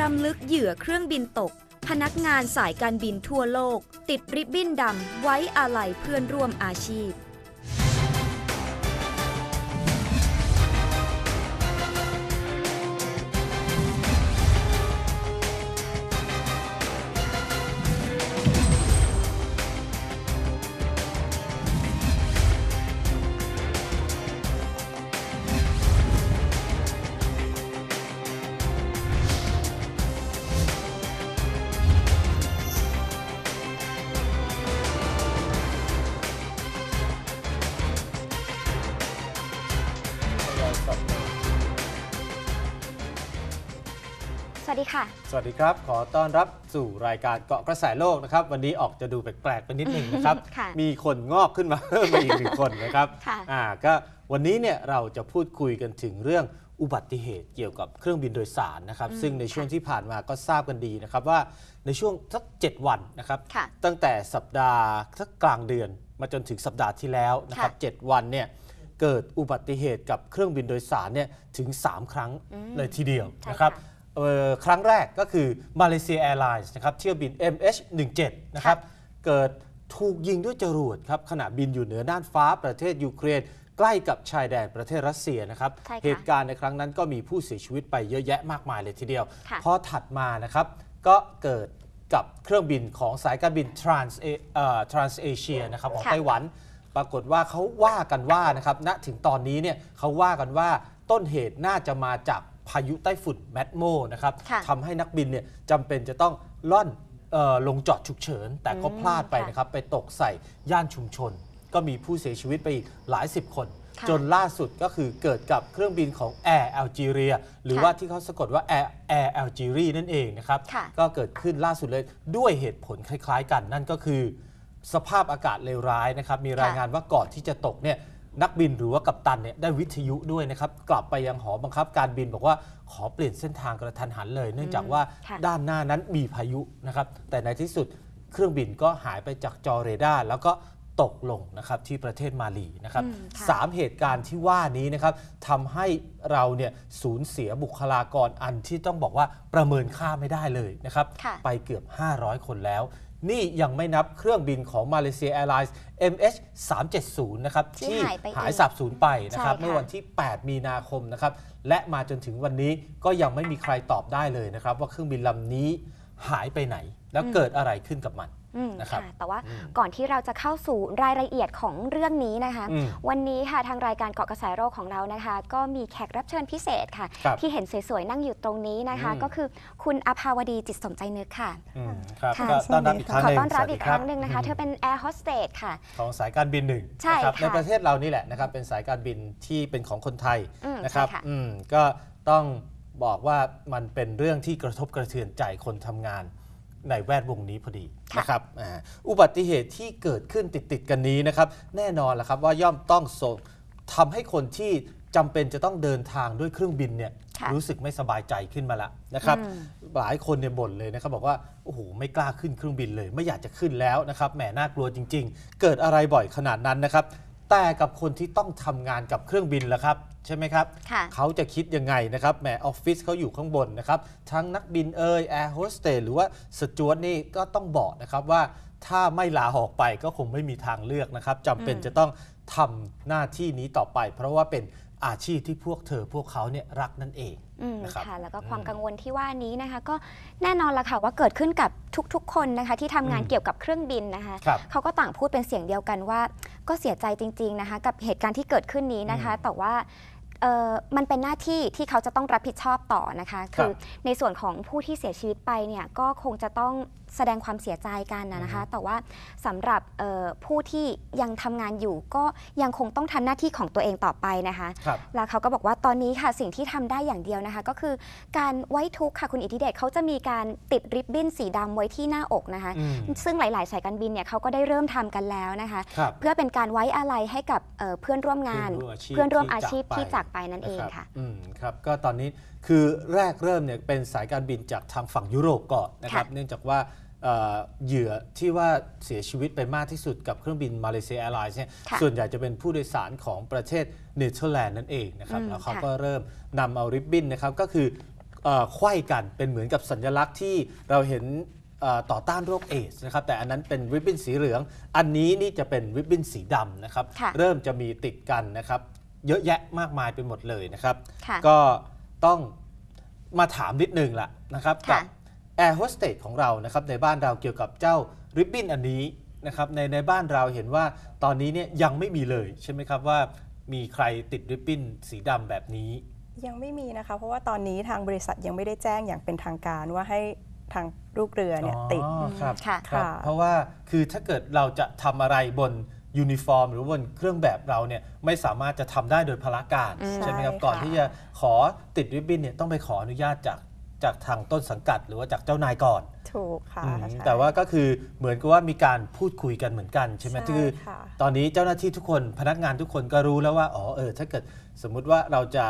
รำลึกเหยื่อเครื่องบินตก พนักงานสายการบินทั่วโลก ติดริบบิ้นดำไว้อาลัยเพื่อนร่วมอาชีพ สวัสดีค่ะ สวัสดีครับ ขอต้อนรับสู่รายการเกาะกระแสโลกนะครับ วันนี้ออกจะดูแปลกๆไปนิดหนึ่งนะครับ ค่ะมีคนงอกขึ้นมา เพิ่มมาอีกหนึ่งคนนะครับค่ะ อ่าก็วันนี้เนี่ยเราจะพูดคุยกันถึงเรื่องอุบัติเหตุเกี่ยวกับเครื่องบินโดยสารนะครับอืมซึ่งในช่วงค่ะที่ผ่านมาก็ทราบกันดีนะครับว่าในช่วงสัก 7 วันนะครับ ค่ะตั้งแต่สัปดาห์สักกลางเดือนมาจนถึงสัปดาห์ที่แล้วนะครับ ค่ะ 7 วันเนี่ย เกิดอุบัติเหตุกับเครื่องบินโดยสารเนี่ยถึง 3 ครั้งอืมเลยทีเดียวใช่นะครับค่ะเอ่อครั้งแรกก็คือมาเลเซียแอร์ไลน์นะครับเที่ยวบิน MH17 นะครับเกิดถูกยิงด้วยจรวดครับขณะบินอยู่เหนือน่านฟ้าประเทศยูเครน ใกล้กับชายแดนประเทศรัสเซียนะครับใช่ค่ะเหตุการณ์ในครั้งนั้นก็มีผู้เสียชีวิตไปเยอะแยะมากมายเลยทีเดียวค่ะพอถัดมานะครับก็เกิดกับเครื่องบินของสายการบิน Trans เอ่อ Trans Asia นะครับของค่ะไต้หวัน ปรากฏว่าเขาว่ากันว่านะครับณถึงตอนนี้เนี่ยเขาว่ากันว่าต้นเหตุน่าจะมาจากพายุไต้ฝุ่นแมดโมนะครับค่ะทำให้นักบินเนี่ยจำเป็นจะต้องล่อนเออลงจอดฉุกเฉิน แต่ก็อืมพลาดไปค่ะนะครับ ไปตกใส่ย่านชุมชน ก็มีผู้เสียชีวิตไปอีกหลายสิบคน ค่ะจนล่าสุดก็คือเกิดกับเครื่องบินของ Air Algeria หรือค่ะว่าที่เขาสะกดว่า Air Air Algeria นั่นเองนะครับ ค่ะ ก็เกิดขึ้นล่าสุดเลยด้วยเหตุผลคล้าย ๆ กันนั่นก็คือ สภาพอากาศเลวร้ายนะครับมีรายงานว่าก่อนที่จะตกเนี่ยนักบินหรือว่ากัปตันเนี่ยได้วิทยุด้วยนะครับ กลับไปยังหอบังคับการบินบอกว่าขอเปลี่ยนเส้นทางกระทันหันเลย เนื่องจากว่าค่ะด้านหน้านั้นมีพายุนะครับ แต่ในที่สุดเครื่องบินก็หายไปจากจอเรดาร์แล้วก็ตกลงนะครับที่ประเทศมาลีนะครับอืมค่ะสามเหตุการณ์ที่ว่านี้นะครับทำให้เราเนี่ยสูญเสียบุคลากรอันที่ต้องบอกว่าประเมินค่าไม่ได้เลยนะครับค่ะไปเกือบ 500 คนแล้ว นี่ยังไม่นับเครื่องบินของมาเลเซียแอร์ไลน์ MH 370นะครับ ที่หายไปอีกหายสับสูญไปนะครับใช่ค่ะเมื่อวันที่ 8 มีนาคมนะครับ และมาจนถึงวันนี้ก็ยังไม่มีใครตอบได้เลยนะครับ ว่าเครื่องบินลำนี้หายไปไหน แล้วเกิดอะไรขึ้นกับมันอืม นะครับค่ะแต่ว่าอืมก่อนที่เราจะเข้าสู่รายละเอียดของเรื่องนี้นะคะอืมวันนี้ค่ะทางรายการเกาะกระแสโรคของเรานะคะ ก็มีแขกรับเชิญพิเศษค่ะครับที่เห็นสวยๆ นั่งอยู่ตรงนี้นะคะอืมก็คือคุณอภาวดีจิตสมใจนึกค่ะอืมครับค่ะก็ต้อนรับอีกครั้งขอหนึ่งต้อนรับสวัสอีดีกครั้งหนึ่งนะคะอืมเธอเป็นแอร์โฮสเตสค่ะ ของสายการบินหนึ่งใช่นะครับค่ะในประเทศเรานี่แหละนะครับเป็นสายการบินที่เป็นของคนไทยอืมนะครับใช่ค่ะอืมก็ต้องบอกว่ามันเป็นเรื่องที่กระทบกระเทือนใจคนทำงาน ในแวดวงนี้พอดีค่ะนะครับอ่าอุบัติเหตุที่เกิดขึ้นติดๆกันนี้นะครับแน่นอนแหละครับว่าย่อมต้องส่งทำให้คนที่จำเป็นจะต้องเดินทางด้วยเครื่องบินเนี่ยค่ะรู้สึกไม่สบายใจขึ้นมาละนะครับอืมหลายคนเนี่ยบ่นเลยนะครับบอกว่าโอ้โหไม่กล้าขึ้นเครื่องบินเลย ไม่อยากจะขึ้นแล้วนะครับแหมน่ากลัวจริง ๆ เกิดอะไรบ่อยขนาดนั้นนะครับ แต่กับคนที่ต้องทำงานกับเครื่องบินล่ะครับ ใช่ไหมครับ ค่ะ เขาจะคิดยังไงนะครับแหมออฟฟิศเขาอยู่ข้างบนนะครับ ทั้งนักบินเอยแอร์โฮสเตสหรือว่าสจวตนี่ก็ต้องบอกนะครับว่า ถ้าไม่ลาออกไปก็คงไม่มีทางเลือกนะครับจำเป็นอืมจะต้องทำหน้าที่นี้ต่อไป เพราะว่าเป็น อาชีพที่พวกเธอพวกเขาเนี่ยรักนั่นเองอืมนะครับค่ะแล้วก็อืมความกังวลที่ว่านี้นะคะ ก็แน่นอนละค่ะว่าเกิดขึ้นกับทุกๆ คนนะคะ ที่ทำงานอืมเกี่ยวกับเครื่องบินนะคะครับเขาก็ต่างพูดเป็นเสียงเดียวกันว่า ก็เสียใจจริง ๆนะคะ กับเหตุการณ์ที่เกิดขึ้นนี้นะคะอืมแต่ว่าเอ่อมันเป็นหน้าที่ที่เขาจะต้องรับผิดชอบต่อนะคะ คือในส่วนของผู้ที่เสียชีวิตไปเนี่ยก็คงจะต้องแสดงความเสียใจกันนะนะคะ แต่ว่าสำหรับเอ่อผู้ที่ยังทำงานอยู่ก็ยังคงต้องทำหน้าที่ของตัวเองต่อไปนะคะ ครับ แล้วเขาก็บอกว่าตอนนี้ค่ะสิ่งที่ทำได้อย่างเดียวนะคะ ก็คือการไว้ทุกข์ค่ะคุณอิทธิเดชเขาจะมีการติดริบบิ้นสีดำไว้ที่หน้าอกนะคะ อืมซึ่งหลาย ๆ สายการบินเนี่ยเขาก็ได้เริ่มทำกันแล้วนะคะ ครับ เพื่อเป็นการไว้อาลัยให้กับเอ่อเพื่อนร่วมงาน เพื่อนร่วมอาชีพเพื่อนร่วมอาชีพที่ที่จาจากกไปไปนั่นเองรับค่ะ อืมครับ ก็ตอนนี้ คือแรกเริ่มเนี่ยเป็นสายการบินจากทางฝั่งยุโรปก่อนนะครับค่ะ เนื่องจากว่าเอ่อเหยื่อที่ว่าเสียชีวิตไปมากที่สุดกับเครื่องบินมาเลเซียแอร์ไลน์เนี่ยค่ะส่วนใหญ่จะเป็นผู้โดยสารของประเทศเนเธอร์แลนด์นั่นเองนะครับอืมแล้วเขาค่ะ ก็เริ่มนำเอาริบบิ้นนะครับก็คือเอ่อไขว้กันเป็นเหมือนกับสัญลักษณ์ที่เราเห็นเอ่อต่อต้านโรคเอดส์นะครับแต่อันนั้นเป็นริบบิ้นสีเหลือง อันนี้นี่จะเป็นริบบิ้นสีดำนะครับ ค่ะ เริ่มจะมีติดกันนะครับ เยอะแยะมากมายไปหมดเลยนะครับ ค่ะ ก็ ต้องมาถามนิดนึงละนะครับกัค่ะบแอร์โฮสเตสของเรานะครับในบ้านเราเกี่ยวกับเจ้าริบบิ้นอันนี้นะครับในในบ้านเราเห็นว่าตอนนี้เนี่ยยังไม่มีเลยใช่ไหมครับว่ามีใครติดริบบิ้นสีดำแบบนี้ ยังไม่มีนะคะ เพราะว่าตอนนี้ทางบริษัทยังไม่ได้แจ้งอย่างเป็นทางการว่าให้ทางลูกเรือเนี่ยติดอ๋อครับค่ะครับค่ะ เพราะว่าคือถ้าเกิดเราจะทำอะไรบน ยูนิฟอร์ม หรือบนเครื่องแบบเราเนี่ยไม่สามารถจะทำได้โดยพละการอืมใช่ไหมครับใช่ค่ะก่อนที่จะขอติดริบบิ้นเนี่ยต้องไปขออนุญาตจากจากทางต้นสังกัดหรือว่าจากเจ้านายก่อน ถูกค่ะอืมใช่แต่ว่าก็คือเหมือนกับว่ามีการพูดคุยกันเหมือนกันใช่ไหมใช่คือค่ะตอนนี้เจ้าหน้าที่ทุกคนพนักงานทุกคนก็รู้แล้วว่าอ๋อเออถ้าเกิดสมมุติว่าเราจะ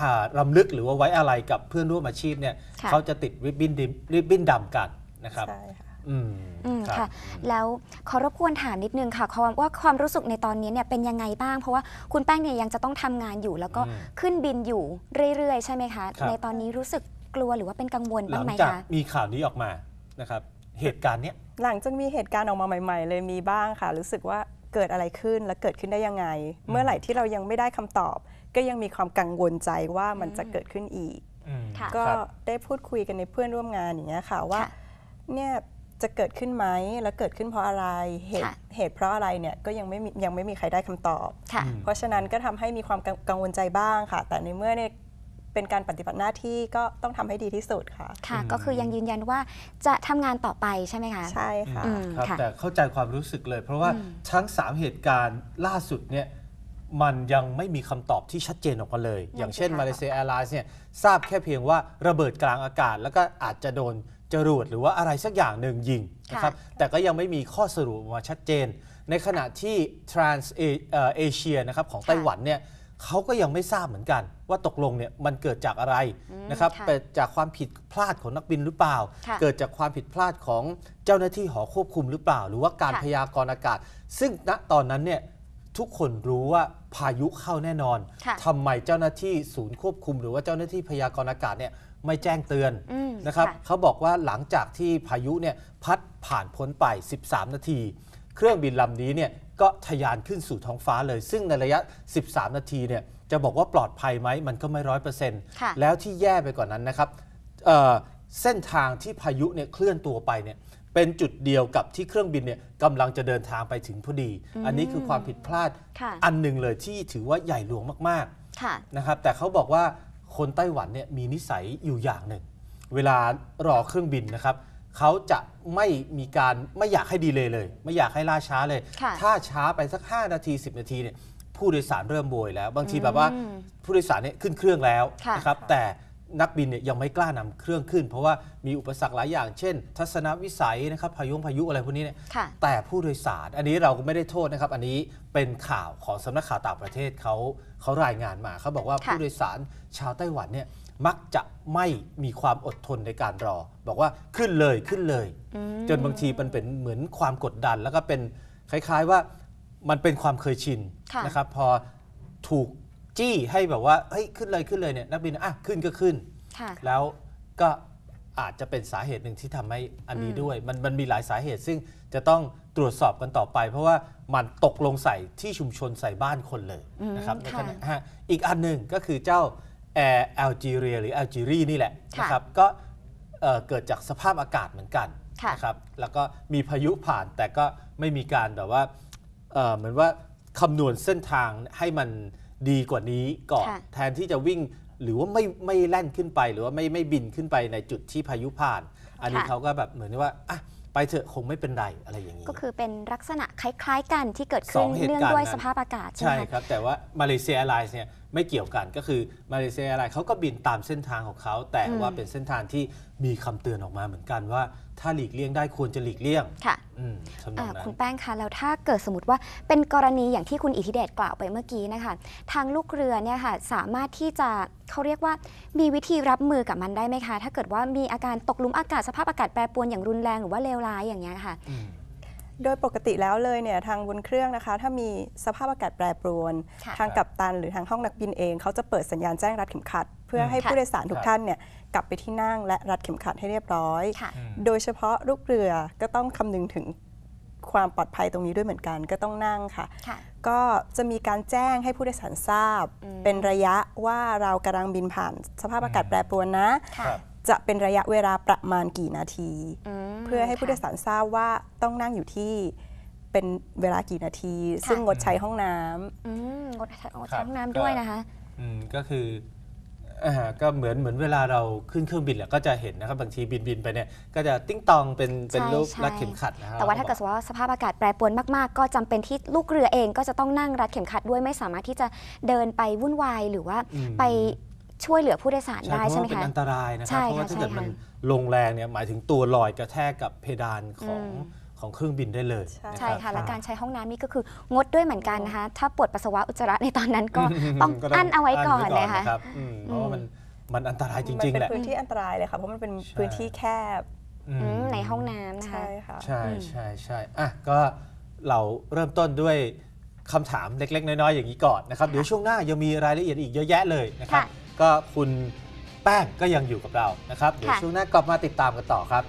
หารำลึกหรือว่าไว้อะไรกับเพื่อนร่วมอาชีพเนี่ยค่ะเขาจะติดริบบิ้นดิริบบิ้นดำกันนะครับใช่ค่ะ อืมอืมรับค่ะ แล้วขอรบกวนถามนิดนึงค่ะความว่าความรู้สึกในตอนนี้เนี่ยเป็นยังไงบ้าง เพราะว่าคุณแป้งเนี่ยยังจะต้องทำงานอยู่ แล้วก็อืมขึ้นบินอยู่เรื่อยๆ ใช่ไหมคะ ครับ ในตอนนี้รู้สึกกลัวหรือว่าเป็นกังวลหบ้าลังงไหมจากคะ มีข่าวนี้ออกมานะครับ เหตุการณ์เนี้ย หลังจากมีเหตุการณ์ออกมาใหม่ ๆ เลยมีบ้างค่ะ รู้สึกว่าเกิดอะไรขึ้นและเกิดขึ้นได้ยังไง เมื่อไหร่ที่เรายังไม่ได้คำตอบ ก็ยังมีความกังวลใจว่ามันจะเกิดขึ้นอีก อืมค่ะ ก็ครับ ได้พูดคุยกันในเพื่อนร่วมงานอย่างเงี้ยค่ะว่าค่ะ เนี่ย จะเกิดขึ้นไหมแล้วเกิดขึ้นเพราะอะไรเหตุค่ะเหตุเพราะอะไรเนี่ยก็ยังไม่มียังไม่มีใครได้คำตอบ ค่ะอืมเพราะฉะนั้นก็ทำให้มีความกังกังวลใจบ้างค่ะ แต่ในเมื่อเนี่ยเป็นการปฏิบัติหน้าที่ก็ต้องทำให้ดีที่สุดค่ะ ค่ะอืมก็คือยังยืนยันว่าจะทำงานต่อไปใช่ไหมคะ ใช่ค่ะ อืมครับค่ะ แต่เข้าใจความรู้สึกเลย เพราะว่าอืม ทั้ง 3 เหตุการณ์ล่าสุดเนี่ยมันยังไม่มีคำตอบที่ชัดเจนออกมาเลย อย่างเช่นค่ะมาเลเซียแอร์ไลน์เนี่ยทราบแค่เพียงว่าระเบิดกลางอากาศ แล้วก็อาจจะโดน จรวดหรือว่าอะไรสักอย่างหนึ่งยิงนะครับแต่ก็ยังไม่มีข้อสรุปออกมาชัดเจน ในขณะที่ Trans Asia นะครับของไต้หวันเนี่ยเขาก็ยังไม่ทราบเหมือนกัน ว่าตกลงเนี่ยมันเกิดจากอะไรอืมนะครับค่ะเกิดจากความผิดพลาดของนักบินหรือเปล่าค่ะเกิดจากความผิดพลาดของเจ้าหน้าที่หอควบคุมหรือเปล่า หรือว่าการค่ะพยากรณ์อากาศ ซึ่งณตอนนั้นเนี่ยทุกคนรู้ว่าพายุเข้าแน่นอนค่ะทำไมเจ้าหน้าที่ศูนย์ควบคุม หรือว่าเจ้าหน้าที่พยากรณ์อากาศเนี่ย ไม่แจ้งเตือนอืมนะครับค่ะ เขาบอกว่าหลังจากที่พายุเนี่ยพัดผ่านพ้นไป 13 นาที เครื่องบินลำนี้เนี่ยก็ทะยานขึ้นสู่ท้องฟ้าเลย ซึ่งในระยะ 13 นาทีเนี่ยจะบอกว่าปลอดภัยไหมมันก็ไม่ร้อยเปอร์เซ็นต์ค่ะ แล้วที่แย่ไปกว่านั้นนะครับเอ่อเส้นทางที่พายุเนี่ยเคลื่อนตัวไปเนี่ยเป็นจุดเดียวกับที่เครื่องบินเนี่ยกำลังจะเดินทางไปถึงพอดี อันนี้คือความผิดพลาดค่ะ อันหนึ่งเลยที่ถือว่าใหญ่หลวงมากค่ะๆนะครับแต่เขาบอกว่า คนไต้หวันเนี่ยมีนิสัยอยู่อย่างหนึ่ง เวลารอเครื่องบินนะครับเขาจะไม่มีการไม่อยากให้ดีเลย์เลย ไม่อยากให้ล่าช้าเลย ค่ะ ถ้าช้าไปสัก 5 นาที 10 นาทีเนี่ยผู้โดยสารเริ่มโบยแล้ว บางทีแบบว่าอืมผู้โดยสารเนี่ยขึ้นเครื่องแล้วค่ะ นะครับแต่ นักบินเนี่ยยังไม่กล้านำเครื่องขึ้น เพราะว่ามีอุปสรรคหลายอย่าง เช่น ทัศนวิสัยนะครับพายุพายุอะไรพวกนี้เนี่ยค่ะแต่ผู้โดยสาร อันนี้เราก็ไม่ได้โทษนะครับ อันนี้เป็นข่าวของสำนักข่าวต่างประเทศเขาเขารายงานมาเขาบอกว่าค่ะผู้โดยสารชาวไต้หวันเนี่ยมักจะไม่มีความอดทนในการรอ บอกว่าขึ้นเลยขึ้นเลยอืมจนบางทีมันเป็นเหมือนความกดดัน แล้วก็เป็นคล้ายๆว่ามันเป็นความเคยชินค่ะนะครับพอถูก จี้ให้แบบว่าเฮ้ยขึ้นเลยขึ้นเลยเนี่ยนักบินอะขึ้นก็ขึ้น ค่ะแล้วก็อาจจะเป็นสาเหตุหนึ่งที่ทำให้อันนี้อืมด้วย มันมันมีหลายสาเหตุซึ่งจะต้องตรวจสอบกันต่อไป เพราะว่ามันตกลงใส่ที่ชุมชนใส่บ้านคนเลยอืมนะครับในค่ะขณะฮะอีกอันหนึ่งก็คือเจ้าแอร์แอลจีเรียหรือแอลจีรีนี่แหละค่ะนะครับก็เอ่อเกิดจากสภาพอากาศเหมือนกันค่ะ นะครับแล้วก็มีพายุผ่านแต่ก็ไม่มีการแบบว่า เอ่อเหมือนว่าคำนวณเส้นทางให้มัน ดีกว่านี้ก่อนค่ะ แทนที่จะวิ่งหรือว่าไม่ไม่แล่นขึ้นไปหรือว่าไม่ไม่บินขึ้นไปในจุดที่พายุผ่าน อันนี้ค่ะ เขาก็แบบเหมือนว่าอะไปเถอะคงไม่เป็นไรอะไรอย่างนี้ ก็คือเป็นลักษณะคล้าย ๆ กันที่เกิดสขึ้อนงเหตุเนื่องการณ์ด้วยนั้น สภาพอากาศใช่ใช่ไหมคคะรับ แต่ว่ามาเลเซียแอร์ไลน์เนี่ย ไม่เกี่ยวกันก็คือมาเลเซียแอร์ไลน์เขาก็บินตามเส้นทางของเขา แต่อืมว่าเป็นเส้นทางที่มีคำเตือนออกมาเหมือนกันว่า ถ้าหลีกเลี่ยงได้ควรจะหลีกเลี่ยงค่ะอืมทำนออ่างนั้นคุณแป้งคะแล้วถ้าเกิดสมมติว่าเป็นกรณีอย่างที่คุณอิทธิเดชกล่าวไปเมื่อกี้นะคะทางลูกเรือเนี่ยค่ะสามารถที่จะเขาเรียกว่ามีวิธีรับมือกับมันได้ไหมคะ ถ้าเกิดว่ามีอาการตกหลุมอากาศสภาพอากาศแปรปรวนอย่างรุนแรงหรือว่าเลวร้ายอย่างเงี้ยค่ะอืม โดยปกติแล้วเลยเนี่ยทางบนเครื่องนะคะ ถ้ามีสภาพอากาศแปรปรวน ค่ะทางกัปตันหรือทางห้องนักบินเอง เขาจะเปิดสัญญาณแจ้งรัดเข็มขัด เพื่อให้ค่ะ ผู้โดยสารทุกท่านเนี่ยกลับไปที่นั่งและรัดเข็มขัดให้เรียบร้อย ค่ะโดยเฉพาะลูกเรือก็ต้องคำนึงถึงความปลอดภัยตรงนี้ด้วยเหมือนกันก็ต้องนั่งค่ะ ค่ะ ก็จะมีการแจ้งให้ผู้โดยสารทราบ อืม เป็นระยะว่าเรากำลังบินผ่านสภาพอากาศแปรปรวนนะ ค่ะ ครับ จะเป็นระยะเวลาประมาณกี่นาทีมเพื่อให้ผู้โดยสารทราบว่าต้องนั่งอยู่ที่เป็นเวลากี่นาทีค่ะซึ่งงดใช้ห้องน้ำอืมงดใช้งดครัใช้บห้องน้ำด้วยก็นะคะอืมก็คืออ่าก็เหมือนเหมือนเวลาเราขึ้นเครื่องบินแหละก็จะเห็นนะครับบางทีบินบินไปเนี่ยก็จะติ้งตองเป็นเป็นใช่รูปใช่รัดเข็มขัดนะฮะแต่ว่าถ้าเกิดสมมุติว่าสภาพอากาศแปรปรวนมากๆ ก็จำเป็นที่ลูกเรือเองก็จะต้องนั่งรัดเข็มขัดด้วยไม่สามารถที่จะเดินไปวุ่นวายหรือว่าอืมไป ช่วยเหลือผู้โดยสารใช่ได้เพราะใช่ไหมว่าเป็นคะอันตรายนะคใช่รับ เพราะว่าค่ะถ้าเกิดใช่มันค่ะลงแรงเนี่ยหมายถึงตัวลอยกระแทกกับเพดานของอืมของเครื่องบินได้เลยใช่นใช่รับค่ะและการใช้ห้องน้ำนี่ก็คืองดด้วยเหมือนกันนะคะถ้าปวดปัสสาวะอุจจาระในตอนนั้นก็ต้องก็อั้นเอาไว้ก่อนไว้นะคะรับอืมเพราะว่ามันมันอันตรายจมันริงๆเป็นแหละพื้นที่อันตรายเลยค่ะเพราะมันเป็นใช่พื้นที่แคบอืมอืมในห้องน้ำนะคะใช่ค่ะใช่อืมใช่ใช่อะก็เราเริ่มต้นด้วยคำถามเล็ก ๆ น้อยๆอย่างนี้ก่อนนะครับเดี๋ยวช่วงหน้ายังมีรายละเอียดอีกเยอะแยะเลยนะครับค่ะก็คุณแป้งก็ยังอยู่กับเรานะครับ เดี๋ยวค่ะช่วงหน้ากลับมาติดตามกันต่อครับ